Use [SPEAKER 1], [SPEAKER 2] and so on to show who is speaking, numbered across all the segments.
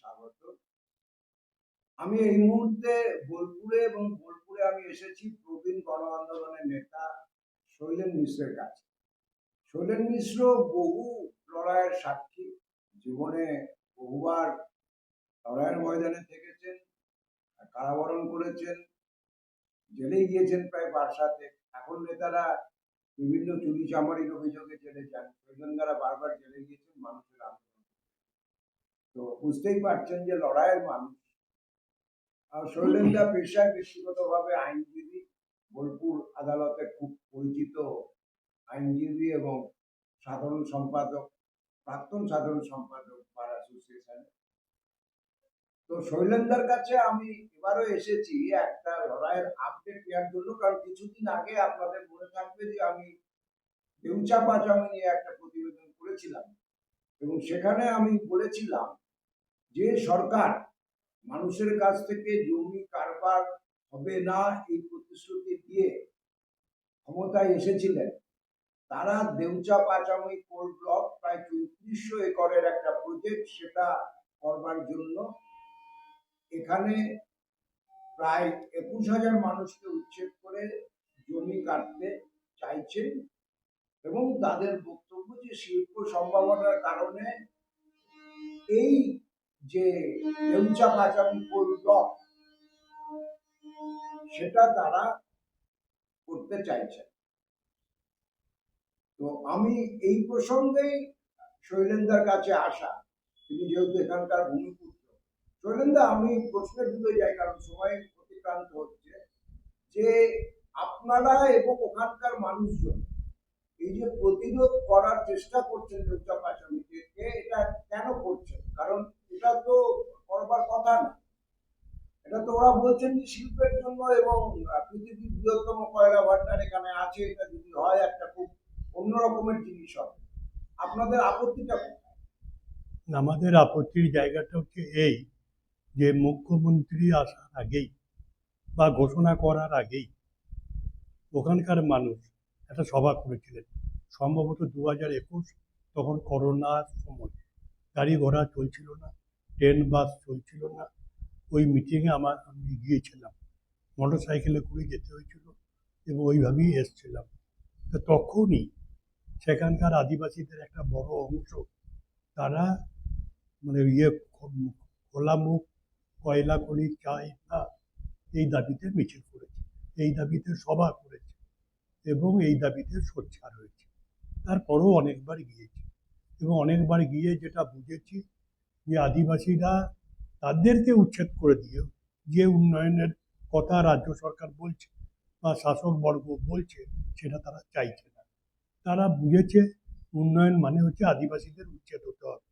[SPEAKER 1] স্বাগত। আমি এই মুহূর্তে বোলপুরে এবং বোলপুরে আমি এসেছি প্রবীণ গণ আন্দোলনের নেতা শৈলেন মিশ্রের কাছে। শৈলেন মিশ্র বহু লড়াইয়ের সাক্ষী, জীবনে বহুবার লড়াইয়ের ময়দানে থেকেছেন, কারাবরণ করেছেন জেলে গিয়েছেন প্রায় বারসাতে। এখন নেতারা বিভিন্ন চুরি চামারির অভিযোগে জেলে যান। শৈলেন্দারা বারবার জেলে গিয়েছেন মানুষের আন্দোলন। তো বুঝতেই পারছেন যে লড়াইয়ের মানুষ। আর শৈলেন্দা পেশায় ব্যক্তিগতভাবে আইনজীবী, বোলপুর আদালতে খুব পরিচিত আইনজীবী এবং সাধারণ সম্পাদক, প্রাক্তন সাধারণ সম্পাদক বার অ্যাসোসিয়েশন তো শৈলেন্দার কাছে আমি এবারও এসেছি একটা লড়াইয়ের আপডেট নেওয়ার জন্য, কারণ কিছুদিন আগে আপনাদের মনে থাকবে যে আমি দেউচা পাচামি নিয়ে একটা প্রতিবেদন করেছিলাম এবং সেখানে আমি বলেছিলাম যে সরকার মানুষের কাছ থেকে জমি কারবার হবে না এই প্রতিশ্রুতি দিয়ে ক্ষমতায় এসেছিলেন, তারা দেউচা পাচামি কোল ব্লক প্রায় চৌত্রিশশো একরের একটা প্রজেক্ট সেটা করবার জন্য এখানে প্রায় একুশ হাজার মানুষকে উচ্ছেদ করে জমি কাটতে চাইছেন এবং তাদের বক্তব্য যে শিল্প সম্ভাবনার কারণে এই যে পাচামি কোল ব্লক সেটা তারা করতে চাইছেন তো আমি এই প্রসঙ্গেই শৈলেন্দার কাছে আসা। তিনি যেহেতু এখানকার ভূমিপুত্র। শৈলেন্দা, আমি প্রশ্নের দিকে যাই, কারণ সময় অতিক্রান্ত হচ্ছে যে আপনারা এবং ওখানকার মানুষজন এই যে প্রতিরোধ করার চেষ্টা করছেন দেউচা পাচামিকে কে এটা কেন করছেন? কারণ এটা তো করবার কথা না। এটা তো ওরা বলছেন যে শিল্পের জন্য এবং পৃথিবীর বৃহত্তম কয়লা ভান্ডার এখানে আছে, এটা যদি হয় একটা খুব অন্য রকমের জিনিস হবে। আপনাদের আপত্তিটা?
[SPEAKER 2] আমাদের আপত্তির জায়গাটা হচ্ছে এই যে মুখ্যমন্ত্রী আসার আগেই বা ঘোষণা করার আগেই ওখানকার মানুষ একটা সভা করেছিলেন। সম্ভবত দু হাজার একুশ তখন করোনার সময়। গাড়ি ঘোড়া চলছিল না, ট্রেন, বাস চলছিল না। ওই মিটিংয়ে আমার আমি গিয়েছিলাম। মোটর সাইকেলে করে যেতে হয়েছিল এবং ওইভাবেই এসছিলাম। তো তখনই সেখানকার আদিবাসীদের একটা বড় অংশ, তারা মানে ইয়ে খ- খোলা মুখ, কয়লা খনি চাই না এই দাবিতে মিছিল করেছে। এই দাবিতে সভা করেছে এবং এই দাবিতে সোচ্চার হয়েছে। তারপরও অনেকবার গিয়েছি এবং অনেকবার গিয়ে যেটা বুঝেছি যে আদিবাসীরা তাদেরকে উচ্ছেদ করে দিয়ে যে উন্নয়নের কথা রাজ্য সরকার বলছে বা শাসক বর্গ বলছে সেটা তারা চাইছে না। তারা বুঝেছে উন্নয়ন মানে হচ্ছে আদিবাসীদের উচ্ছেদ হতে হবে।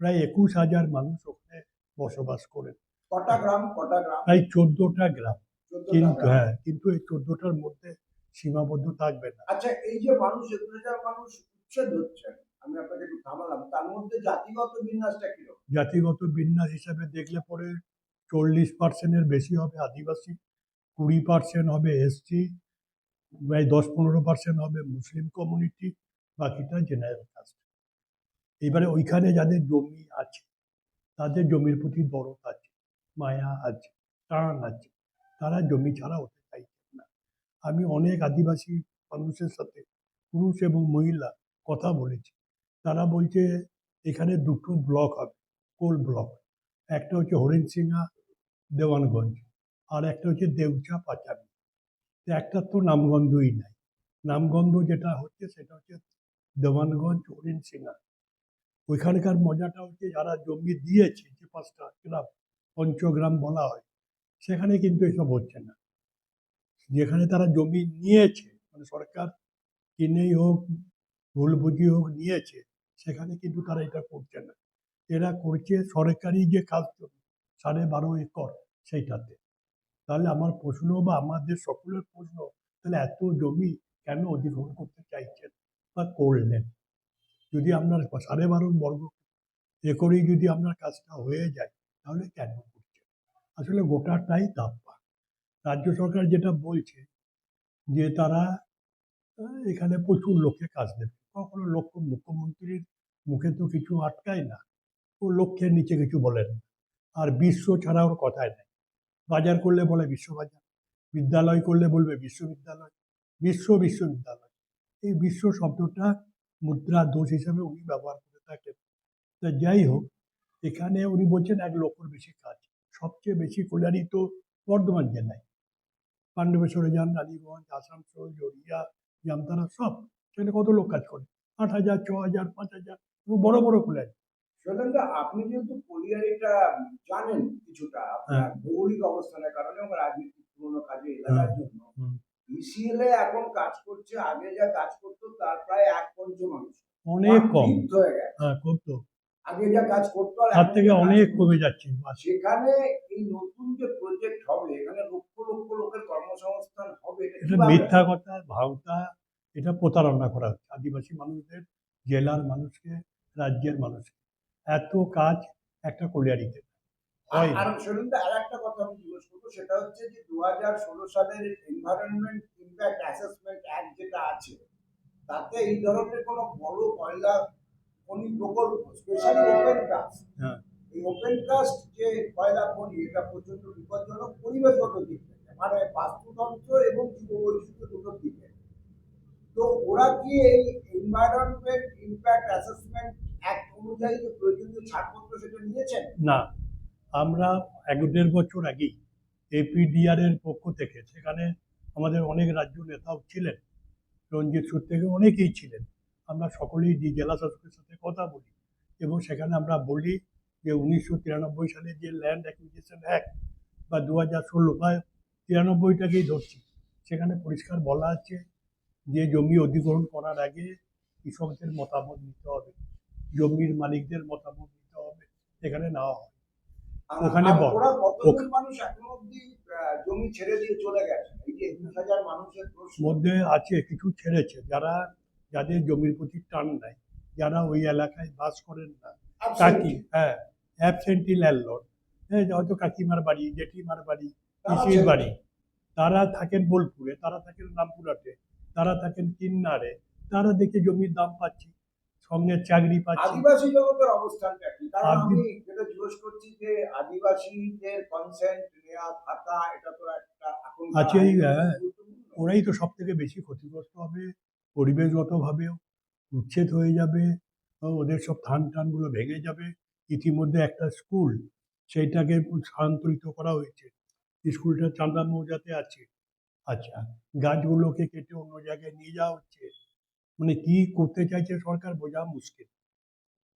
[SPEAKER 2] প্রায় একুশ হাজার মানুষ ওখানে বসবাস করেন।
[SPEAKER 1] কটা গ্রাম? কটা গ্রাম?
[SPEAKER 2] প্রায় চোদ্দটা গ্রাম। কিন্তু হ্যাঁ কিন্তু এই চোদ্দটার মধ্যে সীমাবদ্ধ থাকবে না।
[SPEAKER 1] আচ্ছা এই যে মানুষ হাজার মানুষ উচ্ছেদ হচ্ছেন আমি আপনাকে একটু থামালাম তার মধ্যে জাতিগত বিন্যাসটা কীরকম
[SPEAKER 2] জাতিগত বিন্যাস হিসাবে দেখলে পরে চল্লিশ পার্সেন্টের বেশি হবে আদিবাসী কুড়ি পার্সেন্ট হবে এসসি প্রায় দশ পনেরো পার্সেন্ট হবে মুসলিম কমিউনিটি বাকিটা জেনারেল কাস্ট এবারে ওইখানে যাদের জমি আছে তাদের জমির প্রতি দরদ আছে মায়া আছে টান আছে তারা জমি ছাড়া আমি অনেক আদিবাসী মানুষের সাথে, পুরুষ এবং মহিলা, কথা বলেছি। তারা বলছে, এখানে দুটো ব্লক হবে, কোল ব্লক। একটা হচ্ছে হরিণসিংহা, দেওয়ানগঞ্জ, আর একটা হচ্ছে দেউচা পাচামি তো একটার তো নামগন্ধই নাই। নামগন্ধ যেটা হচ্ছে, সেটা হচ্ছে দেওয়ানগঞ্জ, হরিণসিংহা। ওইখানকার মজাটা হচ্ছে, যারা জমি দিয়েছে, যে পাঁচটা গ্রাম পঞ্চগ্রাম বলা হয়, সেখানে কিন্তু এসব হচ্ছে না। যেখানে তারা জমি নিয়েছে মানে সরকার কিনেই হোক, ভুল বুঝি হোক নিয়েছে, সেখানে কিন্তু তারা এটা করছে না। এরা করছে সরকারি যে কাজ সাড়ে বারো একর সেইটাতে। তাহলে আমার প্রশ্ন বা আমাদের সকলের প্রশ্ন, তাহলে এত জমি কেন অধিগ্রহণ করতে চাইছেন বা করলেন? যদি আপনার সাড়ে বারো বর্গ একরেই যদি আপনার কাজটা হয়ে যায়, তাহলে কেন করছেন? আসলে গোটাটাই দাপ্পা রাজ্য সরকার যেটা বলছে যে তারা এখানে প্রচুর লোককে কাজ দেবে। কখনো লক্ষ্য মুখ্যমন্ত্রীর মুখে তো কিছু আটকায় না, ও লক্ষ্যের নিচে কিছু বলেন না। আর বিশ্ব ছাড়া ওর কথাই নেই। বাজার করলে বলে বিশ্ববাজার, বিদ্যালয় করলে বলবে বিশ্ববিদ্যালয়, বিশ্ব বিশ্ববিদ্যালয়। এই বিশ্ব শব্দটা মুদ্রা দোষ হিসেবে উনি ব্যবহার করে থাকেন। তা যাই হোক, এখানে উনি বলছেন এক লক্ষর বেশি কাজ। সবচেয়ে বেশি কল্যাণী তো বর্ধমান জেলায়। পাণ্ডবেশ্বরে যান রানীগঞ্জ আসানসোল জড়িয়া জামতারা সব। সেখানে কত লোক কাজ করে? আট হাজার ছ হাজার পাঁচ হাজার এবং বড় বড় কল্যাণী
[SPEAKER 1] শৈলেনদা আপনি যেহেতু কলিয়ারিটা জানেন কিছুটা ভৌগোলিক অবস্থানের কারণে এবং রাজনীতির পুরোনো কাজে এলাকার জন্য। এ এখন কাজ করছে আগে যা কাজ করতো তার প্রায় এক পঞ্চমাংশ
[SPEAKER 2] অনেক কম।
[SPEAKER 1] হয়ে
[SPEAKER 2] হ্যাঁ খুব তো।
[SPEAKER 1] আগে যা কাজ করতো
[SPEAKER 2] তার থেকে অনেক কমে যাচ্ছে।
[SPEAKER 1] সেখানে এই নতুন যে প্রজেক্ট হবে এখানে লক্ষ লক্ষ লোকের কর্মসংস্থান হবে এটা
[SPEAKER 2] মিথ্যা কথা ভাওতা এটা প্রতারণা করা হচ্ছে। আদিবাসী মানুষদের জেলার মানুষকে রাজ্যের মানুষকে। এত কাজ একটা কলিয়ারিতে
[SPEAKER 1] আর
[SPEAKER 2] না।
[SPEAKER 1] শৈলেনদা আর একটা কথা আমি জিজ্ঞেস করব সেটা হচ্ছে যে দু হাজার ষোলো সালের এনভায়রনমেন্ট ইম্প্যাক্ট অ্যাসেসমেন্ট অ্যাক্ট যেটা আছে তাতে এই ধরনের কোনো বড় কয়লা খনি প্রকল্প স্পেশালি ওপেন কাস্ট
[SPEAKER 2] হ্যাঁ।
[SPEAKER 1] এই ওপেন কাস্ট যে কয়লা খনি এটা প্রচণ্ড বিপজ্জনক পরিবেশগত দিক। মানে বাস্তুতন্ত্র এবং জীববৈচিত্র্য দুটোর দিকে। তো ওরা কি এই এনভায়রনমেন্ট ইম্প্যাক্ট অ্যাসেসমেন্ট অ্যাক্ট অনুযায়ী যে প্রয়োজনীয় ছাড়পত্র সেটা নিয়েছেন?
[SPEAKER 2] না, আমরা এক দেড় বছর আগেই এপিডিআর এর পক্ষ থেকে, সেখানে আমাদের অনেক রাজ্য নেতাও ছিলেন, রঞ্জিত সুর থেকে অনেকেই ছিলেন, আমরা সকলেই ডি জেলা শাসকের সাথে কথা বলি এবং সেখানে আমরা বলি যে উনিশশো তিরানব্বই সালে যে ল্যান্ড অ্যাকুইজিশন অ্যাক্ট বা দু হাজার ষোলো বা তিরানব্বইটাকেই ধরছি। সেখানে পরিষ্কার বলা আছে যে জমি অধিগ্রহণ করার আগে কৃষকদের মতামত নিতে হবে। জমির মালিকদের মতামত নিতে হবে। এখানে নেওয়া হয়। ওখানে
[SPEAKER 1] জমি ছেড়ে দিয়ে চলে গেছে? এই যে হাজার মানুষের
[SPEAKER 2] মধ্যে আছে কিছু ছেড়েছে। যারা যাদের জমির প্রতি টান নাই যারা ওই এলাকায় বাস করেন না। কাকি হ্যাঁ অ্যাবসেন্টি ল্যান্ডলর্ড হ্যাঁ হয়তো কাকিমার বাড়ি জেঠিমার বাড়ি পিসির বাড়ি। তারা থাকেন বোলপুরে তারা থাকেন রামপুরহাটে তারা থাকেন কিন্নারে তারা দেখে জমির দাম পাচ্ছি সঙ্গে চাকরি পাচ্ছি।
[SPEAKER 1] আদিবাসী জগতের অবস্থানটা কি? কারণ আমি যেটা জিজ্ঞেস করছি যে আদিবাসীদের কনসেন্ট নেওয়া থাকা এটা তো একটা এখন
[SPEAKER 2] আছেই, হ্যাঁ। ওরাই তো সব থেকে বেশি ক্ষতিগ্রস্ত হবে পরিবেশগতভাবেও উচ্ছেদ হয়ে যাবে ওদের সব থান টানগুলো ভেঙে যাবে। ইতিমধ্যে একটা স্কুল সেইটাকে স্থানান্তরিত করা হয়েছে। স্কুলটা চান্দা মৌজাতে আছে। আচ্ছা গাছগুলোকে কেটে অন্য জায়গায় নিয়ে যাওয়া হচ্ছে। মানে কি করতে চাইছে সরকার বোঝা মুশকিল।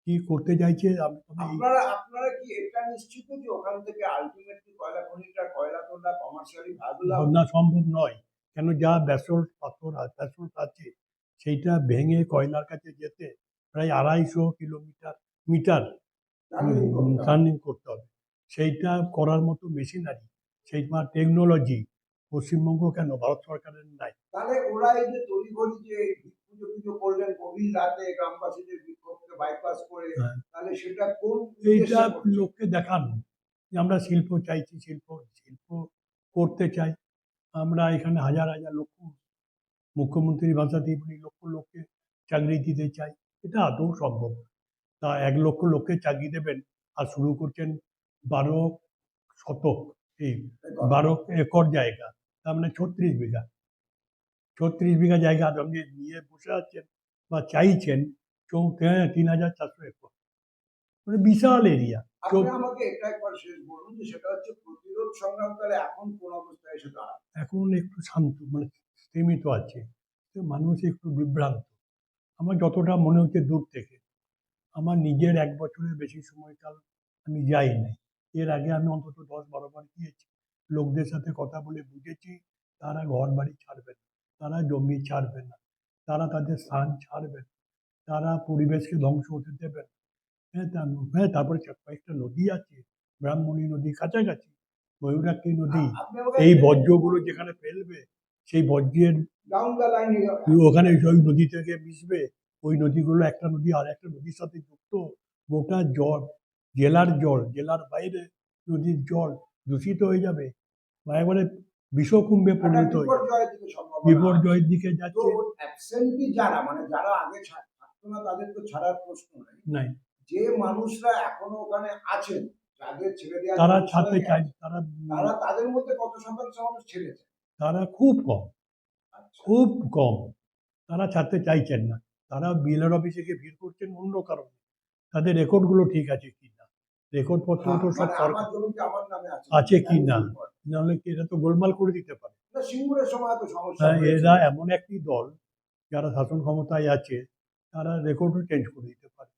[SPEAKER 2] কি করতে চাইছে
[SPEAKER 1] আপনারা আপনারা কি এটা নিশ্চিত যে ওখান থেকে আলটিমেটলি কয়লা খনিটা কয়লা তোলা কমার্শিয়ালি ভাবলা
[SPEAKER 2] ভাবনা সম্ভব নয়। কেন যা ব্যাসল্ট পাথর ব্যাসল্ট আছে সেইটা ভেঙে কয়লার কাছে যেতে প্রায় আড়াইশো কিলোমিটার মিটার টার্নিং করতে হবে। সেইটা করার মতো মেশিনারি সেই টেকনোলজি পশ্চিমবঙ্গ কেন? ভারত সরকারের নাই।
[SPEAKER 1] তাহলে ওরা এই যে তড়িঘড়ি যে পুজো পুজো করলেন গভীর রাতে গ্রামবাসীদের বিক্ষোভকে বাইপাস করে
[SPEAKER 2] হ্যাঁ।
[SPEAKER 1] তাহলে সেটা কোন
[SPEAKER 2] এইটা লোককে দেখানো যে আমরা শিল্প চাইছি শিল্প শিল্প করতে চাই। আমরা এখানে হাজার হাজার লক্ষ মুখ্যমন্ত্রীর ভাষাতেই বলি লক্ষ লোককে চাকরি দিতে চাই। এটা আদৌ সম্ভব। তা এক লক্ষ লোককে চাকরি দেবেন আর শুরু করছেন বারো শতক। এই বারো একর জায়গা তার মানে ছত্রিশ বিঘা। ছত্রিশ বিঘা জায়গা আপনি নিয়ে বসে আছেন বা চাইছেন চৌ তিন হাজার চারশো একর। মানে বিশাল এরিয়া
[SPEAKER 1] আমাকে এটা একবার শেষ বলুন যে সেটা হচ্ছে প্রতিরোধ সংগ্রাম তাহলে এখন কোন অবস্থায় এসে দাঁড়ায়?
[SPEAKER 2] এখন একটু শান্ত মানে সীমিত আছে। মানুষ একটু বিভ্রান্ত। আমার যতটা মনে হচ্ছে দূর থেকে। আমার নিজের এক বছরের বেশি সময়কাল আমি যাই নাই এর আগে আমি অন্তত দশ বারো বার গিয়েছি। লোকদের সাথে কথা বলে বুঝেছি তারা ঘর বাড়ি ছাড়বে না তারা জমি ছাড়বে না তারা তাদের স্থান ছাড়বে না তারা পরিবেশকে ধ্বংস হতে দেবে না। হ্যাঁ হ্যাঁ তারপরে কয়েকটা নদী আছে ব্রাহ্মণী নদী কাছাকাছি ময়ূরাক্ষী নদী এই বর্জ্যগুলো যেখানে ফেলবে সেই বর্জ্যের
[SPEAKER 1] লাইন
[SPEAKER 2] ওখানে ওই নদী থেকে মিশবে ওই নদীগুলো একটা নদী আর একটা নদীর সাথে যুক্ত গোটা জল জেলার জল জেলার বাইরে নদীর জল দূষিত হয়ে যাবে বা একবারে বিষকুম্ভে পরিণত হয়ে
[SPEAKER 1] বিপর্যয়ের দিকে
[SPEAKER 2] যাচ্ছে।
[SPEAKER 1] অ্যাবসেন্টি যারা মানে যারা আগে থাকতো না তাদের তো ছাড়ার প্রশ্ন নাই। যে মানুষরা এখনও ওখানে আছেন যাদের ছেড়ে দেওয়া
[SPEAKER 2] তারা ছাড়তে
[SPEAKER 1] গেছে,
[SPEAKER 2] তারা
[SPEAKER 1] তারা তাদের মধ্যে কত শতাংশ মানুষ ছেড়েছে?
[SPEAKER 2] তারা খুব কম
[SPEAKER 1] আচ্ছা।
[SPEAKER 2] খুব কম। তারা ছাড়তে চাইছেন না। তারা বিএলআর অফিসে গিয়ে ভিড় করছেন অন্য কারণে। তাদের রেকর্ডগুলো ঠিক আছে কি না রেকর্ড পত্র তো সব
[SPEAKER 1] মানে
[SPEAKER 2] সরকার
[SPEAKER 1] আছে।
[SPEAKER 2] কি না? নাহলে এরা তো গোলমাল করে দিতে পারে। হ্যাঁ। এরা এমন একটি দল যারা শাসন ক্ষমতায় আছে তারা রেকর্ডও চেঞ্জ করে দিতে পারে।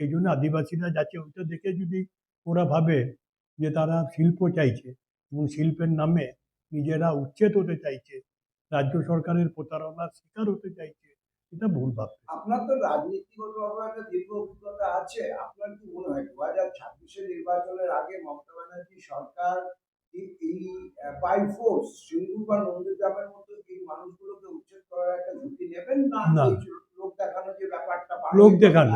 [SPEAKER 2] সেই জন্য আদিবাসীরা যাচ্ছে ওইটা দেখে যদি ওরা ভাবে যে তারা শিল্প চাইছে এবং শিল্পের নামে নিজেরা উচ্ছেদ হতে চাইছে রাজ্য সরকারের প্রতারণার শিকার হতে চাইছে এটা ভুল ভাবছে
[SPEAKER 1] আপনার তো রাজনীতিগত একটা দীর্ঘ অভিজ্ঞতা আছে। আপনার কি ছাব্বিশের নির্বাচনের আগে মমতা ব্যানার্জি সরকার এই বাই ফোর্স সিঙ্গুর বা নন্দীগ্রামের মতো এই মানুষগুলোকে উচ্ছেদ করার একটা ঝুঁকি নেবেন না। লোক দেখানো যে ব্যাপারটা
[SPEAKER 2] লোক দেখানো।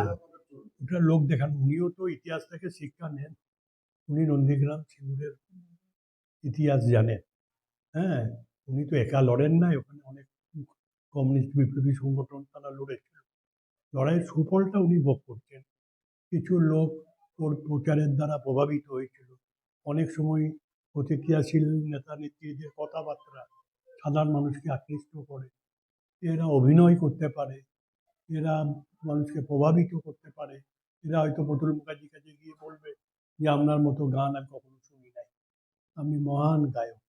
[SPEAKER 2] ওটা লোক দেখান। উনিও তো ইতিহাস থেকে শিক্ষা নেন। উনি নন্দীগ্রাম সিঙ্গুরের ইতিহাস জানেন। হ্যাঁ উনি তো একা লড়েন নাই। ওখানে অনেক কমিউনিস্ট বিপ্লবী সংগঠন তারা লড়েছিল। লড়াইয়ের সুফলটা উনি ভোগ করছেন কিছু লোক ওর প্রচারের দ্বারা প্রভাবিত হয়েছিল। অনেক সময় প্রতিক্রিয়াশীল নেতা নেত্রীদের কথাবার্তা সাধারণ মানুষকে আকৃষ্ট করে। এরা অভিনয় করতে পারে, এরা মানুষকে প্রভাবিত করতে পারে। এরা হয়তো পুতুল মুখার্জির কাছে গিয়ে বলবে যে, আপনার মতো গান আমি কখনো শুনি নাই। আমি মহান গায়ক।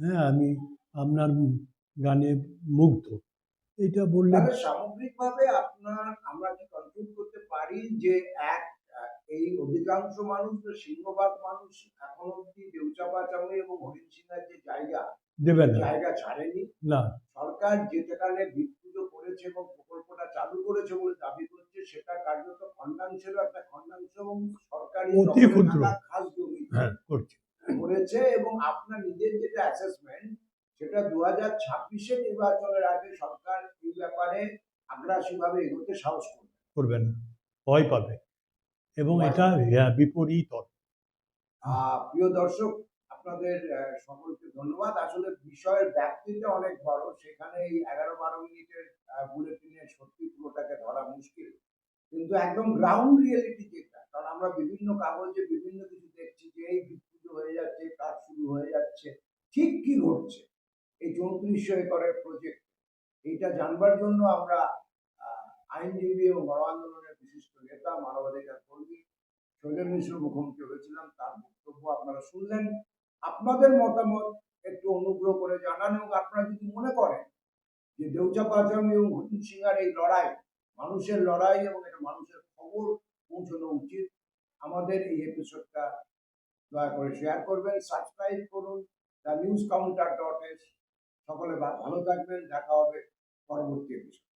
[SPEAKER 2] হ্যাঁ আমি আপনার গানে মুগ্ধ। এটা বললে
[SPEAKER 1] সামগ্রিকভাবে আপনার, আমরা কি কনক্লুড করতে পারি যে, এক এই অধিকাংশ মানুষ সিংহভাগ মানুষ এখন অব্দি দেউচাপাচামি এবং হরিণ সিংহের যে জায়গা
[SPEAKER 2] দেবে
[SPEAKER 1] জায়গা ছাড়েনি।
[SPEAKER 2] না।
[SPEAKER 1] সরকার যে যেখানে ভিত্তিপুজো করেছে এবং প্রকল্পটা চালু করেছে বলে দাবি করছে সেটা কার্যত খণ্ডাংশেরও একটা খণ্ডাংশ এবং সরকারি
[SPEAKER 2] অতি ক্ষুদ্র।
[SPEAKER 1] খাস জমি
[SPEAKER 2] হ্যাঁ করছে।
[SPEAKER 1] করেছে এবং আপনার নিজের যেটা অ্যাসেসমেন্ট সেটা দু হাজার ছাব্বিশে নির্বাচনের আগে সরকার এই ব্যাপারে আগ্রাসী ভাবে এগোতে সাহস করবে।
[SPEAKER 2] করবে না। ভয় পাবে। এবং এটা হ্যাঁ, বিপরীত
[SPEAKER 1] প্রিয় দর্শক আপনাদের সকলকে ধন্যবাদ। আসলে বিষয়ের ব্যাপ্তিটা অনেক বড়। সেখানে এই এগারো বারো মিনিটের বুলেটিনে সত্যি পুরোটাকে ধরা মুশকিল। কিন্তু একদম গ্রাউন্ড রিয়েলিটি যেটা কারণ আমরা বিভিন্ন কাগজে বিভিন্ন কিছু দেখছি যে এই বিপুল হয়ে যাচ্ছে কাজ শুরু হয়ে যাচ্ছে। ঠিক কি ঘটছে? এই চৌত্রিশশো একরের প্রজেক্ট এইটা জানবার জন্য আমরা আইনজীবী এবং গণ আন্দোলনের বিশিষ্ট নেতা, মানবাধিকার কর্মী শৈলেন মিশ্র মুখোমুখি হয়েছিলাম, তার বক্তব্য আপনারা শুনলেন। আপনাদের মতামত একটু অনুগ্রহ করে জানান এবং আপনারা যদি মনে করেন যে দেউচা পাচামি এবং হরিণ সিংহার এই লড়াই, মানুষের লড়াই এবং এটা মানুষের খবর পৌঁছানো উচিত, আমাদের এই এপিসোডটা দয়া করে শেয়ার করবেন সাবস্ক্রাইব করুন the news counter dot S সকলে ভালো থাকবেন, দেখা হবে পরবর্তী এপিসোড